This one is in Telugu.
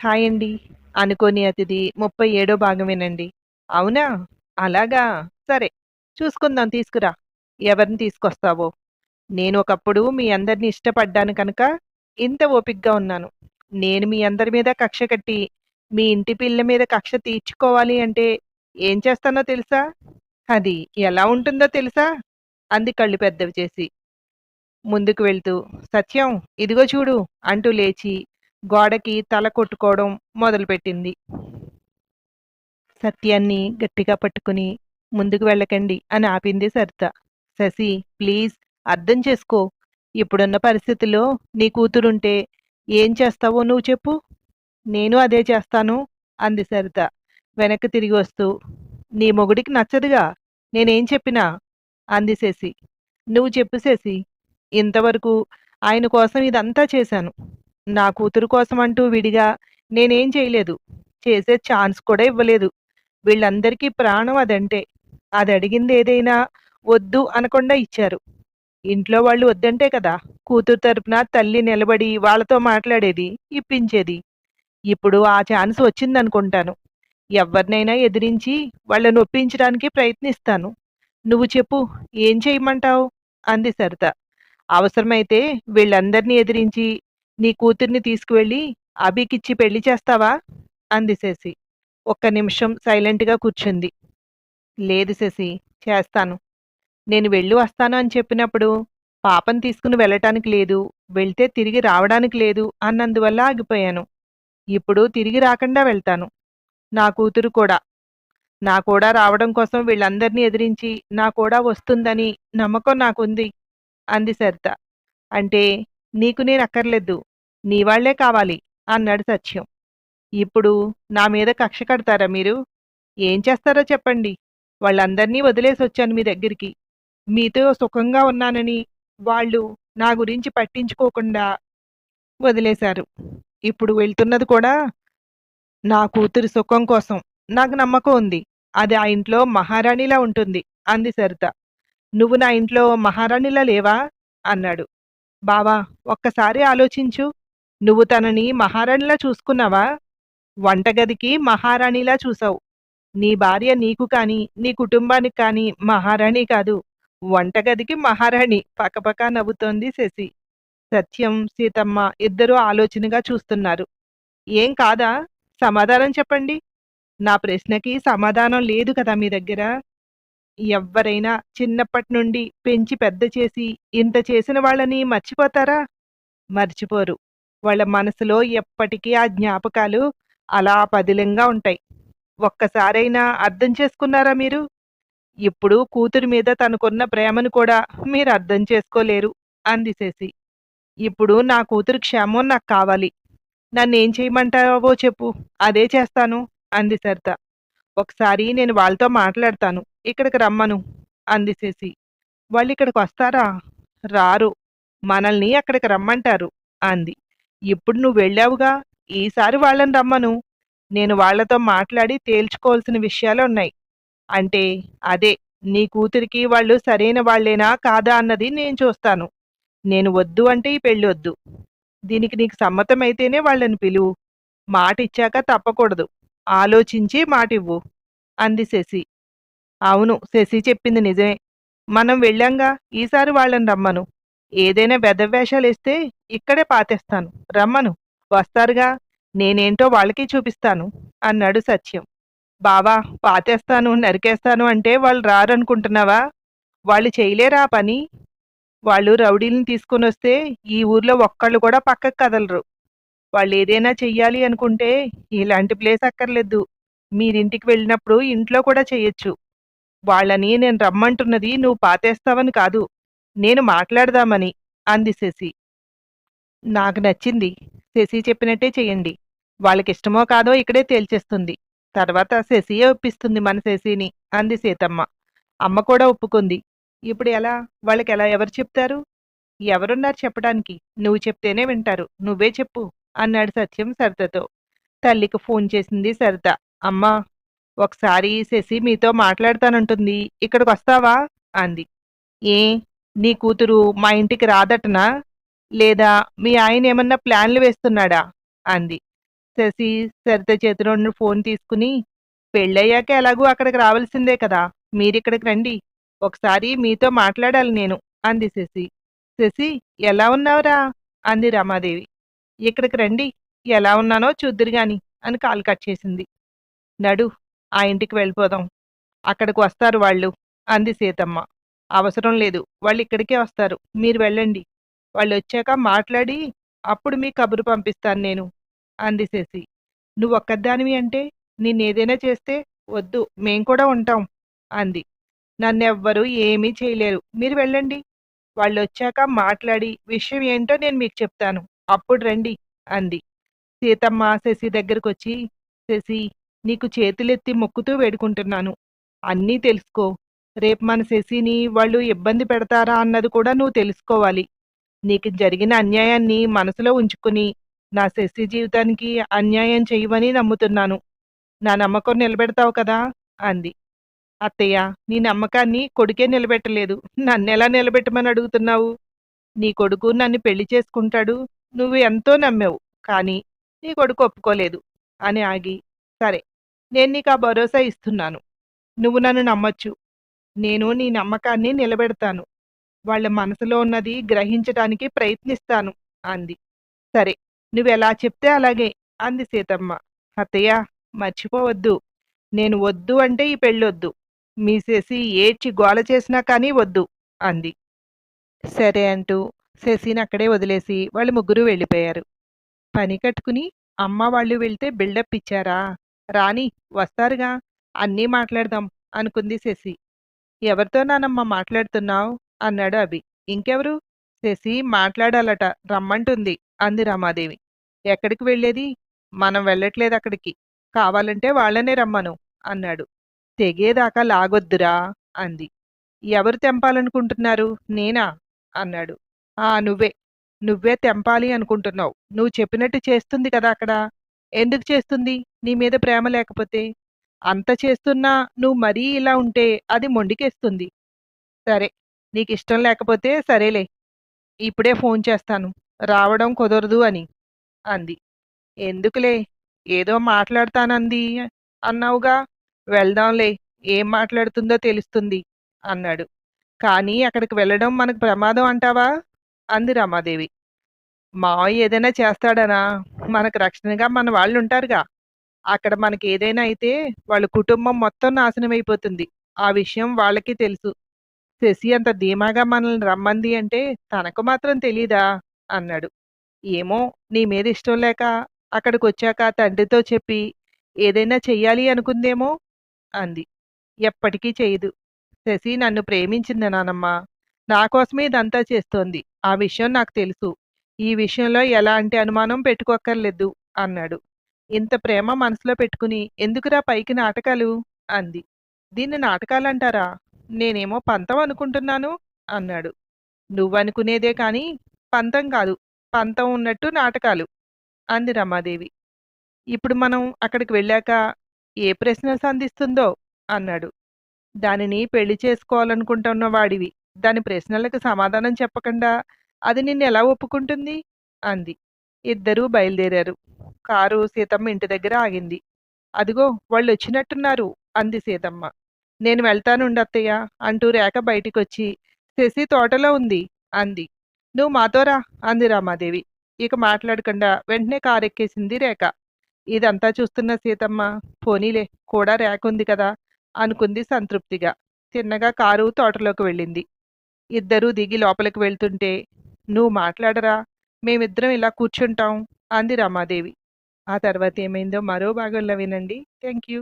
హాయ్ అండి. అనుకోని అతిథి 37 భాగమేనండి. అవునా? అలాగా? సరే. చూసుకుందాం తీసుకురా. ఎవరిని తీసుకొస్తావో. నేను ఒకప్పుడు మీ అందరిని ఇష్టపడ్డాను కనుక ఇంత ఓపిక్గా ఉన్నాను. నేను మీ అందరి మీద కక్ష కట్టి, మీ ఇంటి పిల్ల మీద కక్ష తీర్చుకోవాలి అంటే ఏం చేస్తానో తెలుసా? అది ఎలా ఉంటుందో తెలుసా? అంది కళ్ళు పెద్దవి చేసి. ముందుకు వెళ్తూ, సత్యం ఇదిగో చూడు అంటూ లేచి గోడకి తల కొట్టుకోవడం మొదలుపెట్టింది. సత్యాన్ని గట్టిగా పట్టుకుని ముందుకు వెళ్ళకండి అని ఆపింది సరిత. శశి ప్లీజ్ అర్థం చేసుకో. ఇప్పుడున్న పరిస్థితుల్లో నీ కూతురుంటే ఏం చేస్తావో నువ్వు చెప్పు. నేను అదే చేస్తాను అంది సరిత వెనక్కి తిరిగి వస్తూ. నీ మొగుడికి నచ్చదుగా నేనేం చెప్పినా అంది శశి. నువ్వు చెప్పు శశి. ఇంతవరకు ఆయన కోసం ఇదంతా చేశాను. నా కూతురు కోసం అంటూ విడిగా నేనేం చేయలేదు. చేసే ఛాన్స్ కూడా ఇవ్వలేదు. వీళ్ళందరికీ ప్రాణం అదంటే. అది అడిగింది ఏదైనా వద్దు అనకుండా ఇచ్చారు. ఇంట్లో వాళ్ళు వద్దంటే కదా కూతురు తరపున తల్లి నిలబడి వాళ్ళతో మాట్లాడేది, ఇప్పించేది. ఇప్పుడు ఆ ఛాన్స్ వచ్చిందనుకుంటాను. ఎవరినైనా ఎదిరించి వాళ్ళని ఒప్పించడానికి ప్రయత్నిస్తాను. నువ్వు చెప్పు ఏం చేయమంటావు? అంది సరిత. అవసరమైతే వీళ్ళందరినీ ఎదిరించి నీ కూతుర్ని తీసుకువెళ్ళి అభికిచ్చి పెళ్ళి చేస్తావా? అంది శశి. ఒక్క నిమిషం సైలెంట్‌గా కూర్చుంది. లేదు శశి చేస్తాను. నేను వెళ్ళి వస్తాను అని చెప్పినప్పుడు పాపం తీసుకుని వెళ్ళటానికి లేదు, వెళ్తే తిరిగి రావడానికి లేదు అన్నందువల్ల ఆగిపోయాను. ఇప్పుడు తిరిగి రాకుండా వెళ్తాను. నా కూతురు కూడా. నా కూడా రావడం కోసం వీళ్ళందరినీ ఎదిరించి నా కూడా వస్తుందని నమ్మకం నాకుంది అంది సరిత. అంటే నీకు నేను అక్కర్లేదు. నీ వాళ్ళే కావాలి అన్నాడు సత్యం. ఇప్పుడు నా మీద కక్ష కడతారా మీరు? ఏం చేస్తారో చెప్పండి. వాళ్ళందర్నీ వదిలేసొచ్చాను మీ దగ్గరికి. మీతో సుఖంగా ఉన్నానని వాళ్ళు నా గురించి పట్టించుకోకుండా వదిలేశారు. ఇప్పుడు వెళ్తున్నది కూడా నా కూతురి సుఖం కోసం. నాకు నమ్మకం ఉంది. అది ఆ ఇంట్లో మహారాణిలా ఉంటుంది అంది సరిత. నువ్వు నా ఇంట్లో మహారాణిలా లేవా? అన్నాడు. బావా ఒక్కసారి ఆలోచించు. నువ్వు తనని మహారాణిలా చూసుకున్నావా? వంటగదికి మహారాణిలా చూసావు. నీ భార్య నీకు కానీ, నీ కుటుంబానికి కానీ మహారాణి కాదు. వంటగదికి మహారాణి పకపకా నవ్వుతోంది శశి. సత్యం, సీతమ్మ ఇద్దరూ ఆలోచనగా చూస్తున్నారు. ఏం కాదా? సమాధానం చెప్పండి. నా ప్రశ్నకి సమాధానం లేదు కదా మీ దగ్గర? ఎవ్వరైనా చిన్నప్పటి నుండి పెంచి పెద్ద చేసి ఇంత చేసిన వాళ్ళని మర్చిపోతారా? మర్చిపోరు. వాళ్ళ మనసులో ఎప్పటికీ ఆ జ్ఞాపకాలు అలా పదిలంగా ఉంటాయి. ఒక్కసారైనా అర్థం చేసుకున్నారా మీరు? ఇప్పుడు కూతురి మీద తనకున్న ప్రేమను కూడా మీరు అర్థం చేసుకోలేరు అంది శశి. ఇప్పుడు నా కూతురు క్షేమం నాకు కావాలి. నన్నేం చేయమంటావో చెప్పు. అదే చేస్తాను అంది సరిత. ఒకసారి నేను వాళ్ళతో మాట్లాడతాను. ఇక్కడికి రమ్మను అందిసేసి వాళ్ళు ఇక్కడికి వస్తారా? రారు. మనల్ని అక్కడికి రమ్మంటారు అంది. ఇప్పుడు నువ్వు వెళ్ళావుగా ఈసారి వాళ్ళని రమ్మను. నేను వాళ్ళతో మాట్లాడి తేల్చుకోవాల్సిన విషయాలు ఉన్నాయి అంటే అదే నీ కూతురికి వాళ్ళు సరైన వాళ్ళేనా కాదా అన్నది నేను చూస్తాను. నేను వద్దు అంటే ఈ పెళ్ళి వద్దు. దీనికి నీకు సమ్మతమైతేనే వాళ్ళని పిలువు. మాటిచ్చాక తప్పకూడదు. ఆలోచించి మాటివ్వు అంది శశి. అవును శశి చెప్పింది నిజమే. మనం వెళ్ళాంగా ఈసారి వాళ్ళని రమ్మను. ఏదైనా వేస్తే ఇక్కడే పాతేస్తాను. రమ్మను. వస్తారుగా నేనేంటో వాళ్ళకి చూపిస్తాను అన్నాడు సత్యం. బావా పాతేస్తాను, నరికేస్తాను అంటే వాళ్ళు రారనుకుంటున్నావా? వాళ్ళు చేయలేరా పని? వాళ్ళు రౌడీలని తీసుకొనొస్తే ఈ ఊర్లో ఒక్కళ్ళు కూడా పక్కకు కదలరు. వాళ్ళు ఏదైనా చెయ్యాలి అనుకుంటే ఇలాంటి ప్లేస్ అక్కర్లేదు. మీరింటికి వెళ్ళినప్పుడు ఇంట్లో కూడా చేయొచ్చు వాళ్ళని నేను రమ్మంటున్నది నువ్వు పాతేస్తావని కాదు. నేను మాట్లాడదామని అంది శశి. నాకు నచ్చింది. శశి చెప్పినట్టే చెయ్యండి. వాళ్ళకిష్టమో కాదో ఇక్కడే తేల్చేస్తుంది. తర్వాత శశియే ఒప్పిస్తుంది మన శశిని అంది సీతమ్మ. అమ్మ కూడా ఒప్పుకుంది. ఇప్పుడు ఎలా? వాళ్ళకెలా ఎవరు చెప్తారు? ఎవరున్నారు చెప్పడానికి? నువ్వు చెప్తేనే వింటారు. నువ్వే చెప్పు అన్నాడు సత్యం సరితతో. తల్లికి ఫోన్ చేసింది సరిత. అమ్మా ఒకసారి శశి మీతో మాట్లాడతానంటుంది. ఇక్కడికొస్తావా? అంది. ఏ నీ కూతురు మా ఇంటికి రాదటనా? లేదా మీ ఆయన ఏమన్నా ప్లాన్లు వేస్తున్నాడా? అంది. శశి సరిత చేతిలో ఉన్న ఫోన్ తీసుకుని పెళ్ళయ్యాక ఎలాగూ అక్కడికి రావాల్సిందే కదా మీరిక్కడికి రండి ఒకసారి మీతో మాట్లాడాలి నేను అంది శశి శశి ఎలా ఉన్నావురా అంది రమాదేవి ఇక్కడికి రండి ఎలా ఉన్నానో చూద్దురు గాని అని కాలు కట్ చేసింది నడు ఆ ఇంటికి వెళ్ళిపోదాం. అక్కడికి వస్తారు వాళ్ళు. అంది సీతమ్మ. అవసరం లేదు. వాళ్ళు ఇక్కడికే వస్తారు. మీరు వెళ్ళండి. వాళ్ళు వచ్చాక మాట్లాడి అప్పుడు మీ కబురు పంపిస్తాను నేను. అంది శశి. నువ్వు ఒక్కదానివి అంటే నిన్నేదైనా చేస్తే వద్దు. మేం కూడా ఉంటాం. అంది. నన్నెవ్వరూ ఏమీ చేయలేరు. మీరు వెళ్ళండి. వాళ్ళు వచ్చాక మాట్లాడి విషయం ఏంటో నేను మీకు చెప్తాను. అప్పుడు రండి. అంది. సీతమ్మ శశి దగ్గరకు వచ్చి శశి నీకు చేతులెత్తి మొక్కుతూ వేడుకుంటున్నాను. అన్నీ తెలుసుకో. రేపు మన శశిని వాళ్ళు ఇబ్బంది పెడతారా అన్నది కూడా నువ్వు తెలుసుకోవాలి. నీకు జరిగిన అన్యాయాన్ని మనసులో ఉంచుకుని నా శశి జీవితానికి అన్యాయం చేయవని నమ్ముతున్నాను. నా నమ్మకం నిలబెడతావు కదా? అంది. అత్తయ్య నీ నమ్మకాన్ని కొడుకే నిలబెట్టలేదు. నన్నెలా నిలబెట్టమని అడుగుతున్నావు? నీ కొడుకు నన్ను పెళ్ళి చేసుకుంటాడు. నువ్వు ఎంతో నమ్మావు. కానీ నీ కొడుకు ఒప్పుకోలేదు. అని ఆగి సరే నేను నీకు ఆ భరోసా ఇస్తున్నాను. నువ్వు నన్ను నమ్మొచ్చు. నేను నీ నమ్మకాన్ని నిలబెడతాను. వాళ్ళ మనసులో ఉన్నది గ్రహించటానికి ప్రయత్నిస్తాను అంది. సరే నువ్వెలా చెప్తే అలాగే అంది సీతమ్మ. అత్తయ్య మర్చిపోవద్దు. నేను వద్దు అంటే ఈ పెళ్ళొద్దు. మీ ఏడ్చి గోల చేసినా కానీ వద్దు అంది. సరే అంటూ శశిని అక్కడే వదిలేసి వాళ్ళు ముగ్గురు వెళ్ళిపోయారు. పని కట్టుకుని అమ్మ వాళ్ళు వెళ్తే బిల్డప్ ఇచ్చారా? రాణి వస్తారుగా. అన్నీ మాట్లాడదాం అనుకుంది శశి. ఎవరితో నానమ్మ మాట్లాడుతున్నావు? అన్నాడు అభి. ఇంకెవరు? శశి మాట్లాడాలట రమ్మంటుంది అంది రమాదేవి. ఎక్కడికి వెళ్ళేది? మనం వెళ్ళట్లేదు అక్కడికి. కావాలంటే వాళ్ళనే రమ్మను అన్నాడు. తెగేదాకా లాగొద్దురా అంది. ఎవరు తెంపాలనుకుంటున్నారు? నేనా? అన్నాడు. ఆ నువ్వే. నువ్వే తెంపాలి అనుకుంటున్నావు. నువ్వు చెప్పినట్టు చేస్తుంది కదా అక్కడ. ఎందుకు చేస్తుంది? నీ మీద ప్రేమ లేకపోతే? అంత చేస్తున్నా నువ్వు మరీ ఇలా ఉంటే అది మొండికేస్తుంది. సరే నీకు ఇష్టం లేకపోతే సరేలే ఇప్పుడే ఫోన్ చేస్తాను. రావడం కుదరదు అని అంది. ఎందుకులే? ఏదో మాట్లాడతానంది అన్నావుగా. వెళ్దాంలే ఏం మాట్లాడుతుందో తెలుస్తుంది అన్నాడు. కానీ అక్కడికి వెళ్ళడం మనకు ప్రమాదం అంటావా? అంది రమాదేవి. మావయ్య ఏదైనా చేస్తాడనా? మనకు రక్షణగా మన వాళ్ళు ఉంటారుగా అక్కడ మనకి ఏదైనా అయితే వాళ్ళ కుటుంబం మొత్తం నాశనం అయిపోతుంది ఆ విషయం వాళ్ళకి తెలుసు. శశి అంత ధీమాగా మనల్ని రమ్మంది అంటే తనకు మాత్రం తెలీదా? అన్నాడు. ఏమో నీ మీద ఇష్టం లేక అక్కడికి వచ్చాక తండ్రితో చెప్పి ఏదైనా చెయ్యాలి అనుకుందేమో? అంది. ఎప్పటికీ చేయదు శశి నన్ను ప్రేమించింది నానమ్మ. నా కోసమే ఇదంతా చేస్తోంది. ఆ విషయం నాకు తెలుసు. ఈ విషయంలో ఎలాంటి అనుమానం పెట్టుకోక్కర్లేదు అన్నాడు. ఇంత ప్రేమ మనసులో పెట్టుకుని ఎందుకురా పైకి నాటకాలు? అంది. దీన్ని నాటకాలంటారా? నేనేమో పంతం అనుకుంటున్నాను అన్నాడు. నువ్వనుకునేదే కాని పంతం కాదు పంతం ఉన్నట్టు నాటకాలు అంది రమాదేవి. ఇప్పుడు మనం అక్కడికి వెళ్ళాక ఏ ప్రశ్న సంధిస్తుందో అన్నాడు. దానిని పెళ్ళి చేసుకోవాలనుకుంటున్న వాడివి. దాని ప్రశ్నలకు సమాధానం చెప్పకుండా అది నిన్ను ఎలా ఒప్పుకుంటుంది? అంది. ఇద్దరూ బయలుదేరారు. కారు సీతమ్మ ఇంటి దగ్గర ఆగింది. అదిగో వాళ్ళు వచ్చినట్టున్నారు అంది సీతమ్మ. నేను వెళ్తానుండి అత్తయ్య అంటూ రేఖ బయటికొచ్చి శశి తోటలో ఉంది అంది. నువ్వు మాతోరా అంది రామాదేవి. ఇక మాట్లాడకుండా వెంటనే కారెక్కేసింది రేఖ. ఇదంతా చూస్తున్న సీతమ్మ పోనీలే కూడా రేఖ ఉంది కదా అనుకుంది సంతృప్తిగా. తిన్నగా కారు తోటలోకి వెళ్ళింది. ఇద్దరూ దిగి లోపలికి వెళ్తుంటే నువ్వు మాట్లాడరా మేమిద్దరం ఇలా కూర్చుంటాం అంది రమాదేవి. ఆ తర్వాత ఏమైందో మరో భాగంలో వినండి. Thank you